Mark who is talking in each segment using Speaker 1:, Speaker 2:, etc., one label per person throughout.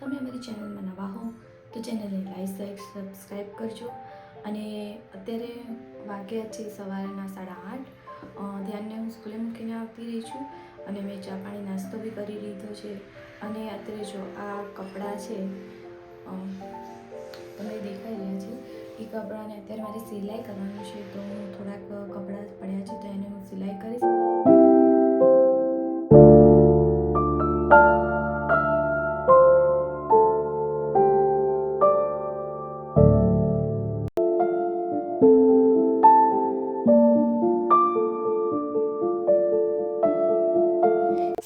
Speaker 1: તમે અમારી ચેનલમાં નવા હો તો ચેનલને લાઈક લાઈક સબસ્ક્રાઈબ કરજો. અને અત્યારે વાગ્યા છે સવારના સાડા આઠ. ધ્યાનને હું સ્કૂલે મૂકીને આવતી રહી છું અને મેં ચા પાણી નાસ્તો બી કરી લીધો છે. અને અત્યારે જો આ કપડાં છે તમને દેખાઈ રહ્યા છે એ કપડાંને અત્યારે મારે સિલાઈ કરવાનું છે તો હું થોડાક કપડાં પડ્યા છે તો એને હું સિલાઈ કરીશ.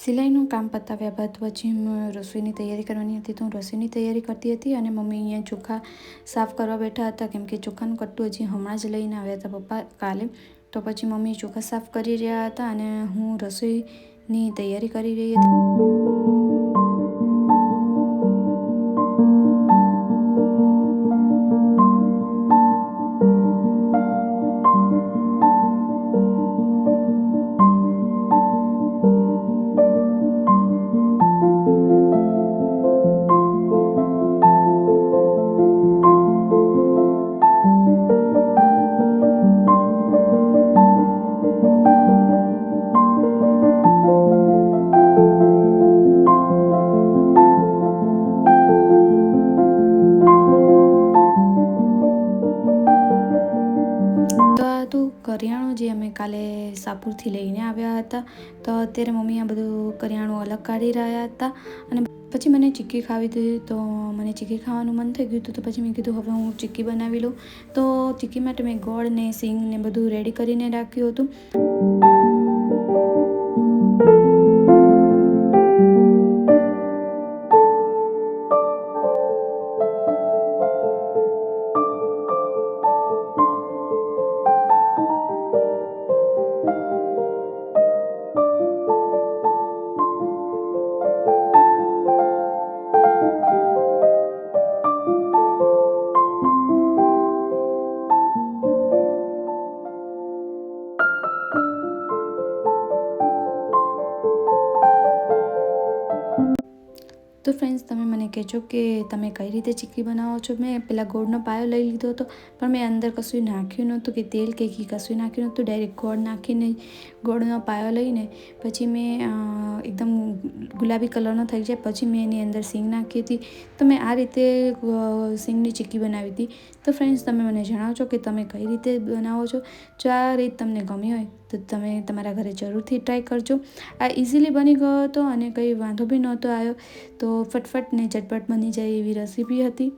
Speaker 1: સિલાઈનું કામ પતાવ્યા બાદ પછી હું રસોઈની તૈયારી કરવાની હતી તો હું રસોઈની તૈયારી કરતી હતી અને મમ્મી અહીંયા ચોખા સાફ કરવા બેઠા હતા કેમ કે ચોખાનું કટ્ટું હજી હમણાં જ લઈને આવ્યા હતા પપ્પા કાલે. તો પછી મમ્મી ચોખા સાફ કરી રહ્યા હતા અને હું રસોઈની તૈયારી કરી રહી હતી. કરિયાણું જે અમે કાલે સાપુરથી લઈને આવ્યા હતા, તો અત્યારે મમ્મી આ બધું કરિયાણું અલગ કાઢી રહ્યા હતા અને પછી મને ચીક્કી ખાવી હતી, તો મને ચીક્કી ખાવાનું મન થઈ ગયું હતું, તો પછી મેં કીધું હવે હું ચીક્કી બનાવી લઉં. તો ચીક્કી માટે મેં ગોળ ને સિંગ ને બધું રેડી કરીને રાખ્યું હતું. તો ફ્રેન્ડ્સ તમે મને કહેજો કે તમે કઈ રીતે ચીકી બનાવો છો? મેં પહેલાં ગોળનો પાયો લઈ લીધો હતો, પણ મેં અંદર કશું નાખ્યું નહોતું કે તેલ કે ઘી કશું નાખ્યું નહોતું. ડાયરેક્ટ ગોળ નાખીને ગોળનો પાયો લઈને પછી મેં એકદમ ગુલાબી કલરનો થઈ જાય, પછી મેં એની અંદર સિંગ નાખી હતી. તો મેં આ રીતે સિંગની ચીક્કી બનાવી હતી. તો ફ્રેન્ડ્સ તમે મને જણાવજો કે તમે કઈ રીતે બનાવો છો? જો આ રીત તમને ગમી હોય તો તમે તમારા ઘરે જરૂરથી ટ્રાય કરજો. આ ઇઝીલી બની ગયો હતો અને કંઈ વાંધો બી નહોતો આવ્યો. તો ફટફટ ને ઝટપટ બની જાય એવી રેસીપી હતી.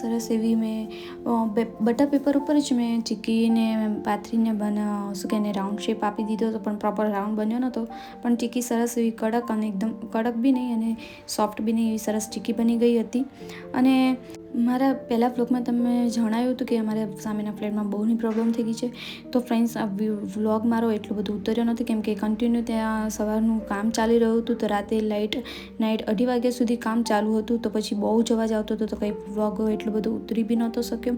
Speaker 1: સરસ એવી મેં બટર પેપર ઉપર જ મેં ચીક્કીને પાથરીને બના શું કે રાઉન્ડ શેપ આપી દીધો હતો, પણ પ્રોપર રાઉન્ડ બન્યો નહોતો. પણ ચીક્કી સરસ એવી કડક અને એકદમ કડક બી નહીં અને સોફ્ટ બી નહીં એવી સરસ ચીક્કી બની ગઈ હતી. અને મારા પહેલાં વ્લોગમાં તમે જણાવ્યું હતું કે અમારા સામેના ફ્લેટમાં બહુની પ્રોબ્લેમ થઈ ગઈ છે. તો ફ્રેન્ડ્સ આ વ્લોગ મારો એટલું બધું ઉતર્યો નથી. કેમ કે કન્ટિન્યુ ત્યાં સવારનું કામ ચાલી રહ્યું હતું. તો રાતે લાઇટ નાઇટ અઢી વાગ્યા સુધી કામ ચાલુ હતું. તો પછી બહુ જ અવાજ આવતો હતો. તો કંઈ વ્લોગ એટલું બધું ઉતરી બી નહોતો શક્યો.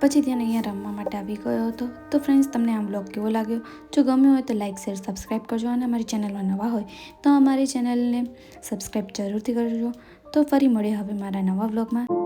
Speaker 1: પછી ત્યાં અહીંયા રમવા માટે આવી ગયો હતો. તો ફ્રેન્ડ્સ તમને આ બ્લોગ કેવો લાગ્યો? જો ગમ્યો હોય તો લાઇક શેર સબસ્ક્રાઈબ કરજો અને અમારી ચેનલમાં નવા હોય તો અમારી ચેનલને સબસ્ક્રાઈબ જરૂરથી કરજો. તો ફરી મળીએ હવે મારા નવા બ્લોગમાં